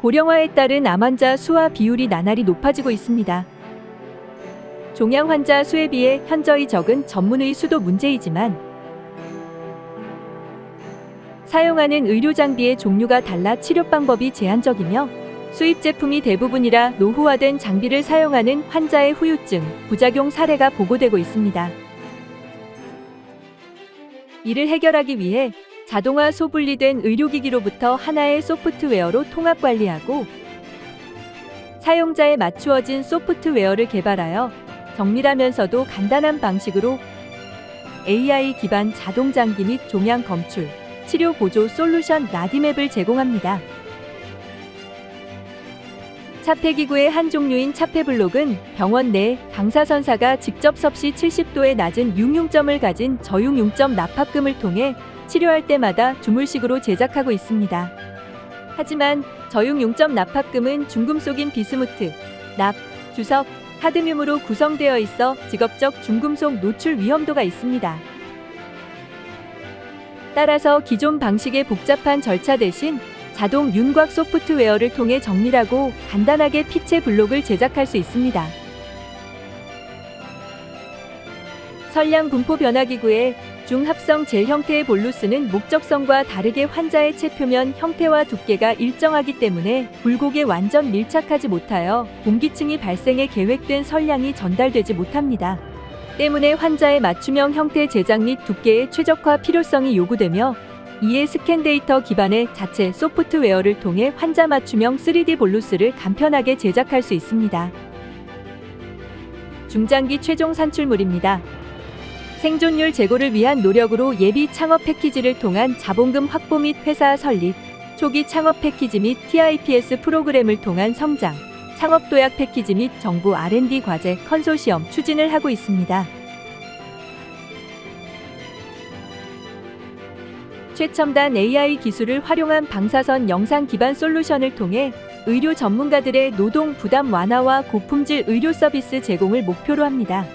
고령화에 따른 암 환자 수와 비율이 나날이 높아지고 있습니다. 종양 환자 수에 비해 현저히 적은 전문의 수도 문제이지만 사용하는 의료 장비의 종류가 달라 치료 방법이 제한적이며 수입 제품이 대부분이라 노후화된 장비를 사용하는 환자의 후유증, 부작용 사례가 보고되고 있습니다. 이를 해결하기 위해 자동화 소분리된 의료기기로부터 하나의 소프트웨어로 통합 관리하고 사용자에 맞추어진 소프트웨어를 개발하여 정밀하면서도 간단한 방식으로 AI 기반 자동 장기 및 종양 검출, 치료 보조 솔루션 라디맵을 제공합니다. 차폐기구의 한 종류인 차폐블록은 병원 내 방사선사가 직접 섭씨 70도의 낮은 융융점을 가진 저융융점 납합금을 통해 치료할 때마다 주물식으로 제작하고 있습니다. 하지만 저융융점 납합금은 중금속인 비스무트, 납, 주석, 카드뮴으로 구성되어 있어 직업적 중금속 노출 위험도가 있습니다. 따라서 기존 방식의 복잡한 절차 대신 자동 윤곽 소프트웨어를 통해 정밀하고 간단하게 피체 블록을 제작할 수 있습니다. 선량 분포 변화기구의 중합성 젤 형태의 볼루스는 목적성과 다르게 환자의 체표면 형태와 두께가 일정하기 때문에 굴곡에 완전 밀착하지 못하여 공기층이 발생해 계획된 선량이 전달되지 못합니다. 때문에 환자의 맞춤형 형태 제작 및 두께의 최적화 필요성이 요구되며 이에 스캔 데이터 기반의 자체 소프트웨어를 통해 환자 맞춤형 3D 볼루스를 간편하게 제작할 수 있습니다. 중장기 최종 산출물입니다. 생존율 제고를 위한 노력으로 예비 창업 패키지를 통한 자본금 확보 및 회사 설립, 초기 창업 패키지 및 TIPS 프로그램을 통한 성장, 창업 도약 패키지 및 정부 R&D 과제 컨소시엄 추진을 하고 있습니다. 최첨단 AI 기술을 활용한 방사선 영상 기반 솔루션을 통해 의료 전문가들의 노동 부담 완화와 고품질 의료 서비스 제공을 목표로 합니다.